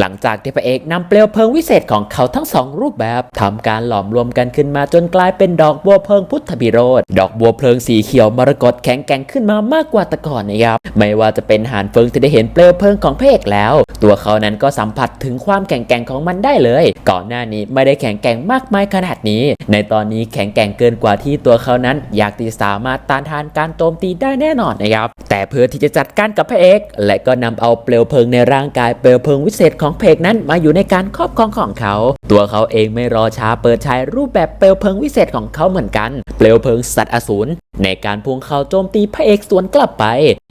หลังจากที่พระเอกนำเปลวเพลิงวิเศษของเขาทั้งสองรูปแบบทำการหลอมรวมกันขึ้นมาจนกลายเป็นดอกบัวเพลิงพุทธบิโรธดอกบัวเพลิงสีเขียวมรกตแข็งแกร่งขึ้นมามากกว่าแต่ก่อนนะครับไม่ว่าจะเป็นหานเฟิงที่ได้เห็นเปลวเพลิงของพระเอกแล้ว ตัวเขานั้นก็สัมผัสถึงความแข็งแกร่งของมันได้เลย ก่อนหน้านี้ไม่ได้แข็งแกร่งมากมายขนาดนี้ ในตอนนี้แข็งแกร่งเกินกว่าที่ตัวเขานั้น อยากที่สามารถต้านทานการโจมตีได้แน่นอนนะครับแต่เพื่อที่จะจัดการกับพระเอก และก็นำเอาเปลวเพลิงในร่างกายเปลวเพลิงวิเศษของเพกนั้นมาอยู่ในการครอบครองของเขา ตัวเขาเองไม่รอช้าเปิดใช้รูปแบบเปลวเพลิงวิเศษของเขาเหมือนกัน เปลวเพลิงสัตว์อสูรในการพุ่งเข้าโจมตีพระเอกสวนกลับไป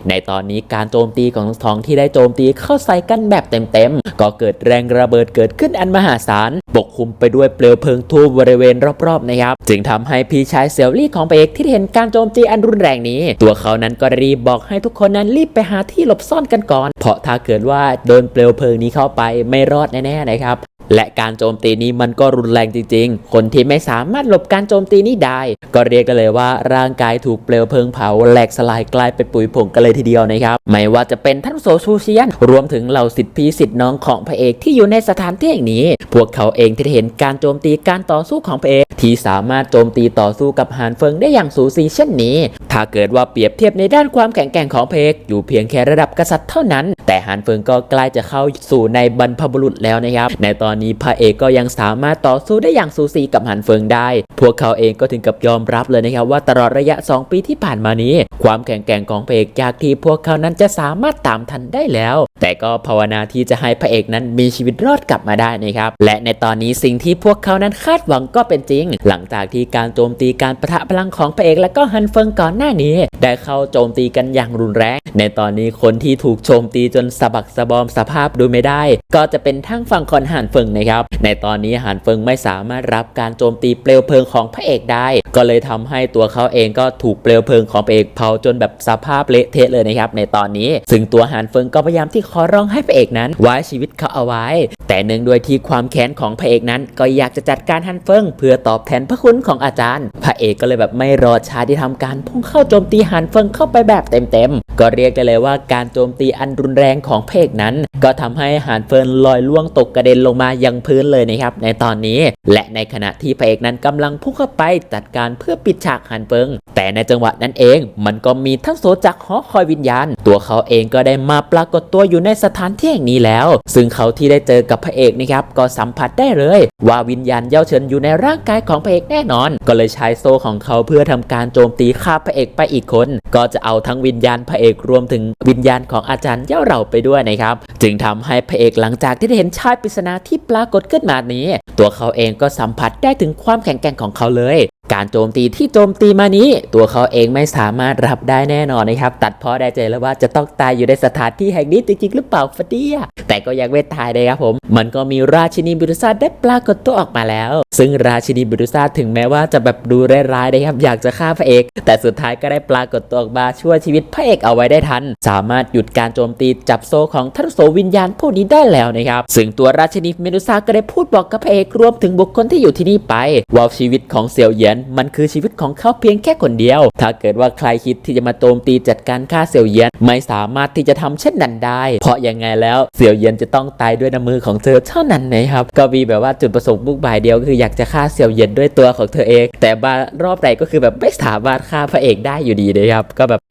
ในตอนนี้การโจมตีของทั้งสองที่ได้โจมตีเข้าใส่กันแบบเต็มๆ ก็เกิดแรงระเบิดเกิดขึ้นอันมหาศาลปกคลุมไปด้วยเปลวเพลิงทั่วบริเวณรอบๆนะครับ จึงทำให้พี่ชายเซียวลี่ของเอกที่เห็นการโจมตีอันรุนแรงนี้ ตัวเขานั้นก็รีบบอกให้ทุกคนนั้นรีบไปหาที่หลบซ่อนกันก่อน เพราะถ้าเกิดว่าโดนเปลวเพลิงนี้เข้าไปไม่รอดแน่ๆนะครับ และการโจมตีนี้มันก็รุนแรงจริง ๆ คนที่ไม่สามารถหลบการโจมตีนี้ได้ ก็เรียกได้เลยว่าร่างกายถูกเปลวเพลิงเผาแหลกสลายกลายเป็นปุ๋ยผงกันเลยทีเดียวนะครับ ไม่ว่าจะเป็นท่านโสชูเชียน รวมถึงเหล่าสิทธิพี่สิทธิน้องของพระเอกที่อยู่ในสถานที่แห่งนี้ พวกเขาเองที่เห็นการโจมตีการต่อสู้ของพระเอกที่สามารถโจมตีต่อสู้กับหานเฟิงได้อย่างสูสีเช่นนี้ ถ้าเกิดว่าเปรียบเทียบในด้านความแข็งแกร่งของพระเอกอยู่เพียงแค่ระดับกษัตริย์เท่านั้น แต่หานเฟิงก็ใกล้จะเข้าสู่ในบรรพบุรุษแล้วนะครับ ในตอนนี้พระเอกก็ยังสามารถต่อสู้ได้อย่างสูสีกับหานเฟิงได้ พวกเขาเองก็ถึงกับยอมรับเลยนะครับว่าตลอดระยะ 2 ปีที่ผ่านมานี้ ความแข็งแกร่งของพระเอกจากที่พวกเขานั้นจะสามารถตามทันได้แล้ว แต่ก็ภาวนาที่จะให้พระเอกนั้นมีชีวิตรอดกลับมาได้นะครับ และในตอนนี้สิ่งที่พวกเขานั้นคาดหวังก็เป็นจริง หลังจากที่การโจมตีการประทะพลังของพระเอกและก็ฮันเฟิงก่อนหน้านี้ ได้เข้าโจมตีกันอย่างรุนแรง ในตอนนี้คนที่ถูกโจมตีจนสะบักสะบอมสภาพดูไม่ได้ ก็จะเป็นทั้งฝั่งของฮันเฟิงนะครับ ในตอนนี้ฮันเฟิงไม่สามารถรับการโจมตีเปลวเพลิงของพระเอกได้ ก็เลยทำให้ตัวเขาเองก็ถูกเปลวเพลิงของพระเอกเผาจนแบบสภาพเละเทะเลยนะครับในตอนนี้ ซึ่งตัวฮันเฟิงก็พยายามที่ขอร้องให้พระเอกนั้น ไว้ชีวิตเขาเอาไว้ แต่เนื่องด้วยที่ความแค้นของพระเอกนั้น ก็อยากจะจัดการฮันเฟิงเพื่อตอบแทนพระคุณของอาจารย์ พระเอกก็เลยแบบไม่รอช้าที่ทำการพุ่งเข้าโจมตีฮันเฟิงเข้าไปแบบเต็มๆก็เรียกได้เลยว่าการโจมตีอันรุนแรงของพระเอกนั้น ก็ทำให้ฮันเฟิงลอยล่วงตกกระเด็นลงมายังพื้นเลยนะครับในตอนนี้ และในขณะที่พระเอกนั้นกำลังพุ่งเข้าไปจัดการเพื่อปิดฉากฮันเฟิง แต่ในจังหวะนั้นเอง มันก็มีทั้งโซจากหอคอยวิญญาณ ตัวเขาเองก็ได้มาปรากฏตัวอยู่ในสถานที่แห่งนี้แล้ว ซึ่งเขาที่ได้เจอกับพระเอกนะครับก็สัมผัสได้เลย ว่าวิญญาณเย้าเชิญอยู่ในร่างกายของพระเอกแน่นอน ก็เลยใช้โซ่ของเขาเพื่อทำการโจมตีฆ่าพระเอกไปอีกคน ก็จะเอาทั้งวิญญาณพระเอกรวมถึงวิญญาณของอาจารย์เย้าเราไปด้วยนะครับ จึงทำให้พระเอกหลังจากที่ได้เห็นชายปริศนาที่ปรากฏขึ้นมานี้ ตัวเขาเองก็สัมผัสได้ถึงความแข็งแกร่งของเขาเลย การโจมตีที่โจมตีมานี้ ตัวเขาเองไม่สามารถรับได้แน่นอนนะครับ ตัดเพอได้ใจแล้วว่าจะต้องตายอยู่ในสถานที่แห่งนี้จริงๆหรือเปล่าฟะเดียแต่ก็ยังไม่ตายเลยครับผม มันก็มีราชินีบิรุษาได้ปรากฏตัวออกมาแล้ว ซึ่งราชินีบิรุษาถึงแม้ว่าจะแบบดูร้ายๆนะครับอยากจะฆ่าพระเอก แต่สุดท้ายก็ได้ปรากฏตัวออกมาช่วยชีวิตพระเอกเอาไว้ได้ทัน สามารถหยุดการโจมตีจับโซ่ของท่านโสวิญญาณผู้นี้ได้แล้วนะครับซึ่งตัวราชินีเมดูซาก็ได้พูดบอกกับพระเอกรวมถึงบุคคลที่อยู่ที่นี่ไปว่าชีวิตของเสี่ยวเยียนมันคือชีวิตของเขาเพียงแค่คนเดียว ถ้าเกิดว่าใครคิดที่จะมาโจมตีจัดการฆ่าเสี่ยวเยียน ไม่สามารถที่จะทำเช่นนั้นได้ เพราะยังไงแล้วเสี่ยวเยียนจะต้องตายด้วยน้ำมือของเธอเท่านั้นนะครับก็มีแบบว่าจุดประสงค์มุ่งหมายเดียวคืออยากจะฆ่าเสี่ยวเยียนด้วยตัวของเธอเอง แต่บารอบใดก็คือแบบไม่สามารถฆ่าพระเอกได้อยู่ดีนะครับก็แบบ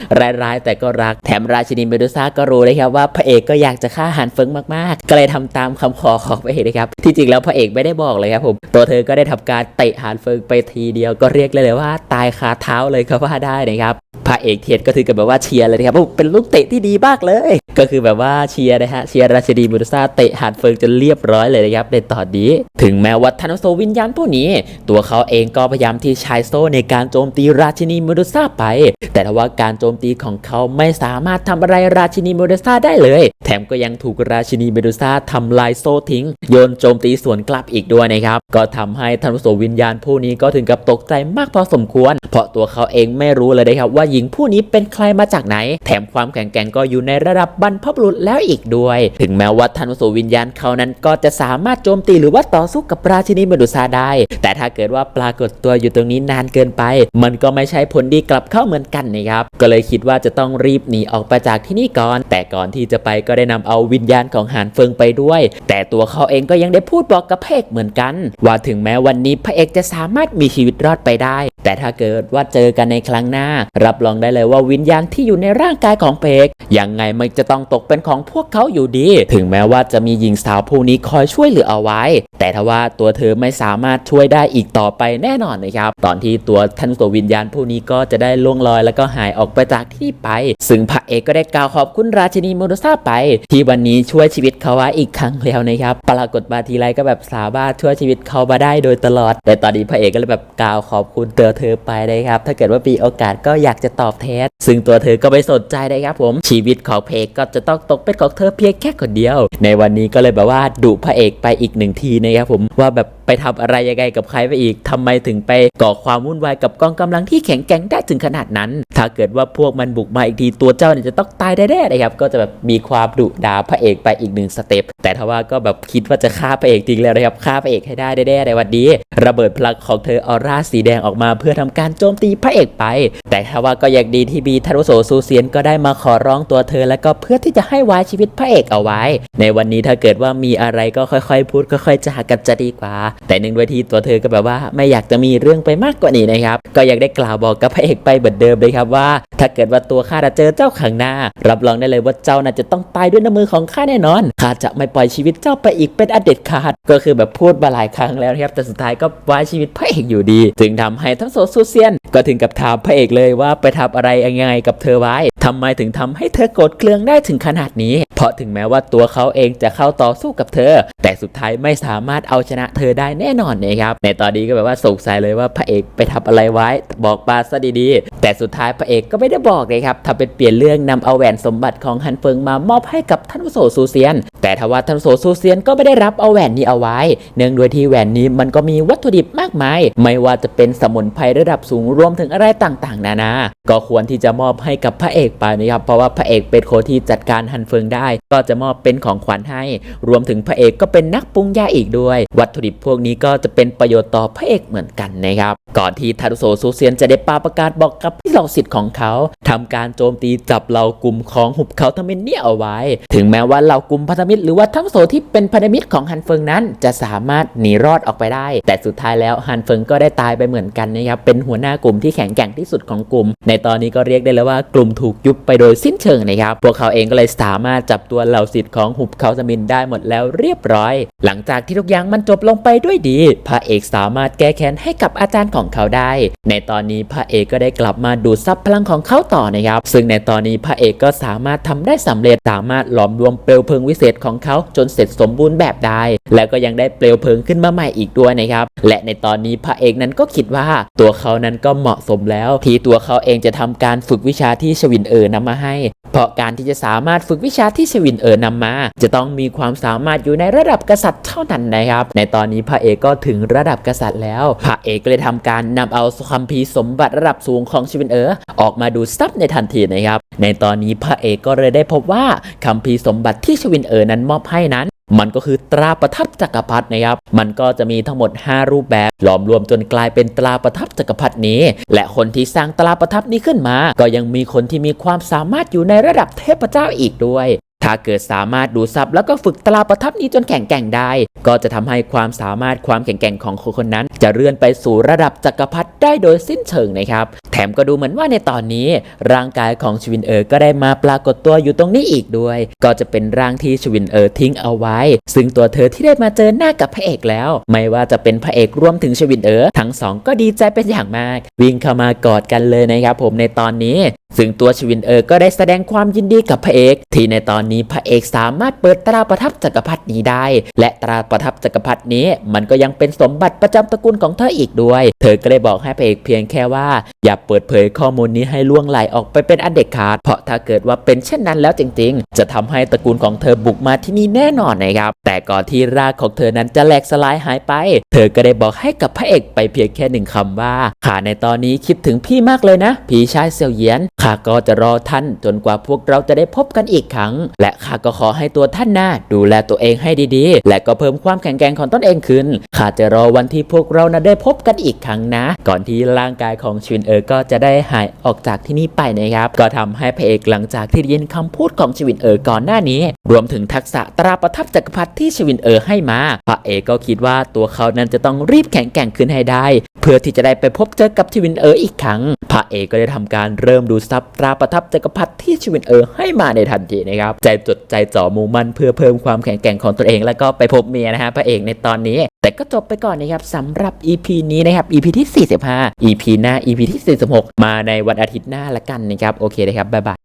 ร้ายๆแต่ก็รักแถมราชินีเมดูซ่าก็รู้เลยครับว่าพระเอกก็อยากจะฆ่าฮันเฟิงมากๆ ก็เลยทำตามคำขอของพระเอกนะครับที่จริงแล้วพระเอกไม่ได้บอกเลยครับผมตัวเธอก็ได้ทำการเตะฮันเฟิงไปทีเดียวก็เรียกเลยเลยว่าตายคาเท้าเลยก็ว่าได้นะครับพระเอกเทียนก็ถือกับแบบว่าเชียร์เลยนะครับเป็นลูกเตะที่ดีมากเลย ก็คือแบบว่าเชียร์นะฮะเชียร์ราชินีเมดูซาเตะฮันเฟิงจนเรียบร้อยเลยนะครับในตอนนี้ ถึงแม้ว่าธนโซวิญญาณผู้นี้ ตัวเขาเองก็พยายามที่ใช้โซ่ในการโจมตีราชินีมดูซาไป แต่ทว่าการโจมตีของเขาไม่สามารถทำอะไรราชินีมดูซาได้เลย แถมก็ยังถูกราชินีมดูซาทำลายโซ่ทิ้ง โยนโจมตีสวนกลับอีกด้วยนะครับก็ทำให้ธนโซวิญญาณผู้นี้ก็ถึงกับตกใจมากพอสมควร เพราะตัวเขาเองไม่รู้เลยนะครับว่าหญิงผู้นี้เป็นใครมาจากไหน แถมความแข็งแกร่งก็อยู่ในระดับบรรพบุรุษแล้วอีกด้วย ถึงแม้ว่าท่านวโสวิญญาณเขานั้นก็จะสามารถโจมตีหรือว่าต่อสู้กับราชินีเมดูซาได้ แต่ถ้าเกิดว่าปรากฏตัวอยู่ตรงนี้นานเกินไป มันก็ไม่ใช่ผลดีกลับเข้าเหมือนกันนะครับ ก็เลยคิดว่าจะต้องรีบหนีออกไปจากที่นี่ก่อน แต่ก่อนที่จะไปก็ได้นำเอาวิญญาณของหานเฟิงไปด้วย แต่ตัวเขาเองก็ยังได้พูดบอกกับพระเอกเหมือนกัน ว่าถึงแม้วันนี้พระเอกจะสามารถมีชีวิตรอดไปได้ แต่ถ้าเกิดว่าเจอกันในครั้งหน้า รับรองได้เลยว่าวิญญาณที่อยู่ในร่างกายของพระเอกยังไงมันจะต้องตกเป็นของพวกเขาอยู่ดี ถึงแม้ว่าจะมีหญิงสาวผู้นี้คอยช่วยเหลือเอาไว้แต่ทว่าตัวเธอไม่สามารถช่วยได้อีกต่อไปแน่นอนนะครับ ตอนที่ตัวท่านตัววิญญาณผู้นี้ก็จะได้ล่วงลอยแล้วก็หายออกไปจากที่ไป ซึ่งพระเอกก็ได้กล่าวขอบคุณราชินีโมโดซาไป ที่วันนี้ช่วยชีวิตเขาไว้อีกครั้งแล้วนะครับ ปรากฏมาทีไรก็แบบสามารถช่วยชีวิตเขามาได้โดยตลอด แต่ตอนนี้พระเอกก็เลยแบบกล่าวขอบคุณเตือเธอไปนะครับ ถ้าเกิดว่ามีโอกาสก็อยากจะตอบแทน ซึ่งตัวเธอก็ไม่สนใจนะครับผม ชีวิตของพระเอกก็จะต้องตกเป็นของเธอเพียงแค่คนเดียว ในวันนี้ก็เลยแบบว่าดุพระเอกไปอีกหนึ่งทีนะครับผมว่าแบบไปทำอะไรยังไงกับใครไปอีกทำไมถึงไปก่อความวุ่นวายกับกองกำลังที่แข็งแกร่งได้ถึงขนาดนั้น ถ้าเกิดว่าพวกมันบุกมาอีกทีตัวเจ้าเนี่ยจะต้องตายแน่ๆนะครับก็จะแบบมีความดุดาพระเอกไปอีกหนึ่งสเต็ปแต่ทว่าก็แบบคิดว่าจะฆ่าพระเอกจริงแล้วนะครับฆ่าพระเอกให้ได้แน่ๆในวันนี้ ระเบิดพลังของเธอออร่าสีแดงออกมาเพื่อทำการโจมตีพระเอกไป แต่ทว่าก็ยังดีที่บีทารุโสซูเซียนก็ได้มาขอร้องตัวเธอ แล้วก็เพื่อที่จะให้ไว้ชีวิตพระเอกเอาไว้ ในวันนี้ถ้าเกิดว่ามีอะไรก็ค่อยๆ พูดค่อยๆจากันจะดีกว่า แต่หนึ่งด้วยที่ตัวเธอก็แบบว่าไม่อยากจะมีเรื่องไปมากกว่านี้นะครับ ก็ยังได้กล่าวบอกกับพระเอกไปเหมือนเดิมเลยครับว่า ถ้าเกิดว่าตัวข้าจะเจอเจ้าขังหน้า รับรองได้เลยว่าเจ้าน่าจะต้องตายด้วยน้ำมือของข้าแน่นอนข้าจะไม่ปล่อยชีวิตเจ้าไปอีกเป็นอเด็ดขาดก็คือแบบพูดมาหลายครั้งแล้วนะครับแต่สุดท้ายก็ไว้ชีวิตพระเอกอยู่ดี จึงทำให้ทั้งโซซูเซียน ก็ถึงกับถามพระเอกเลยว่าไปทำอะไรยังไงกับเธอไว้ทำไมถึงทำให้เธอโกรธเคืองได้ถึงขนาดนี้ เพราะถึงแม้ว่าตัวเขาเองจะเข้าต่อสู้กับเธอ แต่สุดท้ายไม่สาามารถเอาชนะเธอได้แน่นอนนะครับในตอนนี้ก็แบบว่าสงสัยเลยว่าพระเอกไปทำอะไรไว้ บอกปาซะดีๆ แต่สุดท้ายพระเอกก็ไม่ได้บอกเลยครับทำเป็นเปลี่ยนเรื่องนำเอาแหวนสมบัติของฮันเฟิงมามอบให้กับท่านโสซูเซียน แต่ทว่าท่านโสซูเซียนก็ไม่ได้รับเอาแหวนนี้เอาไว้ เนื่องด้วยที่แหวนนี้มันก็มีวัตถุดิบมากมาย ไม่ว่าจะเป็นสมุนไพรระดับสูงรวมถึงอะไรต่างๆ นานา ก็ควรที่จะมอบให้กับพระเอกไปนะครับ เพราะว่าพระเอกเป็นคนที่จัดการฮันเฟิงได้ ก็จะมอบเป็นของขวัญให้ รวมถึงพระเอกก็เป็นนักปรุงยาอีกด้วย วัตถุดิบพวกนี้ก็จะเป็นประโยชน์ต่อพระเอกเหมือนกันนะครับก่อนที่ทารุโสซูเซียนจะได้ปาประกาศบอกกับพี่เหล่าสิทธิ์ของเขาทำการโจมตีจับเหล่ากลุ่มของหุบเขาทมินเนี่ยเอาไว้ ถึงแม้ว่าเหล่ากลุ่มพันธมิตรหรือว่าทั้งโสที่เป็นพันธมิตรของฮันเฟิงนั้น จะสามารถหนีรอดออกไปได้ แต่สุดท้ายแล้วฮันเฟิงก็ได้ตายไปเหมือนกันนะครับเป็นหัวหน้ากลุ่มที่แข็งแกร่งที่สุดของกลุ่ม ในตอนนี้ก็เรียกได้เลยว่ากลุ่มถูกยุบไปโดยสิ้นเชิงนะครับพวกเขาเองก็เลยสามารถจับตัวเหล่าสิทธิ์ของหุบเขาทมินได้หมดแล้วเรียบร้อย หลังจากที่ทุกอย่างมันจบลงไปด้วยดี พระเอกสามารถแก้แค้นให้กับอาจารย์ของเขาได้ ในตอนนี้พระเอกก็ได้กลับมาดูดซับพลังของเขาต่อนะครับ ซึ่งในตอนนี้พระเอกก็สามารถทำได้สำเร็จสามารถหลอมรวมเปลวเพลิงวิเศษของเขาจนเสร็จสมบูรณ์แบบได้ แล้วก็ยังได้เปลวเพลิงขึ้นมาใหม่อีกด้วยนะครับ และในตอนนี้พระเอกนั้นก็คิดว่าตัวเขานั้นก็เหมาะสมแล้ว ที่ตัวเขาเองจะทำการฝึกวิชาที่ชวินเออนำมาให้ เพราะการที่จะสามารถฝึกวิชาที่ชวินเอ๋อนำมา จะต้องมีความสามารถอยู่ในระดับกษัตริย์เท่านั้นนะครับ ในตอนนี้พระเอกก็ถึงระดับกษัตริย์แล้ว พระเอกก็เลยทำการนำเอาคัมภีร์สมบัติระดับสูงของชวินเอ๋อออกมาดูซับในทันทีนะครับในตอนนี้พระเอกก็เลยได้พบว่าคัมภีร์สมบัติที่ชวินเอ๋อนั้นมอบให้นั้น มันก็คือตราประทับจักรพรรดินะครับ มันก็จะมีทั้งหมด 5 รูปแบบหลอมรวมจนกลายเป็นตราประทับจักรพรรดินี้ และคนที่สร้างตราประทับนี้ขึ้นมา ก็ยังมีคนที่มีความสามารถอยู่ในระดับเทพเจ้าอีกด้วยถ้าเกิดสามารถดูซับแล้วก็ฝึกตราประทับนี้จนแข็งแกร่งได้ ก็จะทำให้ความสามารถความแข็งแกร่งของคนคนนั้น จะเลื่อนไปสู่ระดับจักรพรรดิได้โดยสิ้นเชิงนะครับ แถมก็ดูเหมือนว่าในตอนนี้ ร่างกายของชวินเอ๋อก็ได้มาปรากฏตัวอยู่ตรงนี้อีกด้วย ก็จะเป็นร่างที่ชวินเอ๋อทิ้งเอาไว้ ซึ่งตัวเธอที่ได้มาเจอหน้ากับพระเอกแล้ว ไม่ว่าจะเป็นพระเอกรวมถึงชวินเอ๋อทั้งสองก็ดีใจเป็นอย่างมาก วิ่งเข้ามากอดกันเลยนะครับผมในตอนนี้ซึ่งตัวชวินเอ๋อก็ได้แสดงความยินดีกับพระเอก ที่ในตอนนี้พระเอกสามารถเปิดตราประทับจักรพรรดินี้ได้ และตราประทับจักรพรรดินี้ มันก็ยังเป็นสมบัติประจำตระกูลลของเธออีกด้วย เธอก็เลยบอกให้พระเอกเพียงแค่ว่า อย่าเปิดเผยข้อมูลนี้ให้ล่วงไหลออกไปเป็นอันเด็ดขาด เพราะถ้าเกิดว่าเป็นเช่นนั้นแล้วจริง ๆ จะทำให้ตระกูลของเธอบุกมาที่นี่แน่นอนนะครับ แต่ก่อนที่รากของเธอนั้นจะแหลกสลายหายไป เธอก็ได้บอกให้กับพระเอกไปเพียงแค่หนึ่งคำว่าข้าในตอนนี้คิดถึงพี่มากเลยนะ พี่ชายเซียวเยียน ข้าก็จะรอท่านจนกว่าพวกเราจะได้พบกันอีกครั้ง และข้าก็ขอให้ตัวท่านนะดูแลตัวเองให้ดีๆ และก็เพิ่มความแข็งแกร่งของตนเองขึ้นข้าจะรอวันที่พวกเรานะได้พบกันอีกครั้งนะ ก่อนที่ร่างกายของชิวินเอ๋อก็จะได้หายออกจากที่นี่ไปนะครับ ก็ทำให้พระเอกหลังจากที่ได้ยินคำพูดของชวินเอ๋อก่อนหน้านี้ รวมถึงทักษะตราประทับจักรพรรดิที่ชวินเอ๋อให้มา พระเอกก็คิดว่าตัวเขานั้นจะต้องรีบแข็งแกร่งขึ้นให้ได้ เพื่อที่จะได้ไปพบเจอกับชวินเอออีกครั้ง พระเอกก็ได้ทำการเริ่มดูซับตราประทับจักรพรรดิที่ชวินเออให้มาในทันทีนะครับ ใจจดใจจ่อมุ่งมั่นเพื่อเพิ่มความแข็งแกร่งของตัวเอง แล้วก็ไปพบเมียนะฮะพระเอกในตอนนี้ แต่ก็จบไปก่อนนะครับสำหรับ EP นี้นะครับ EP ที่ 45 EP หน้า EP ที่ 46 มาในวันอาทิตย์หน้าละกันนะครับโอเคนะครับบ๊ายบาย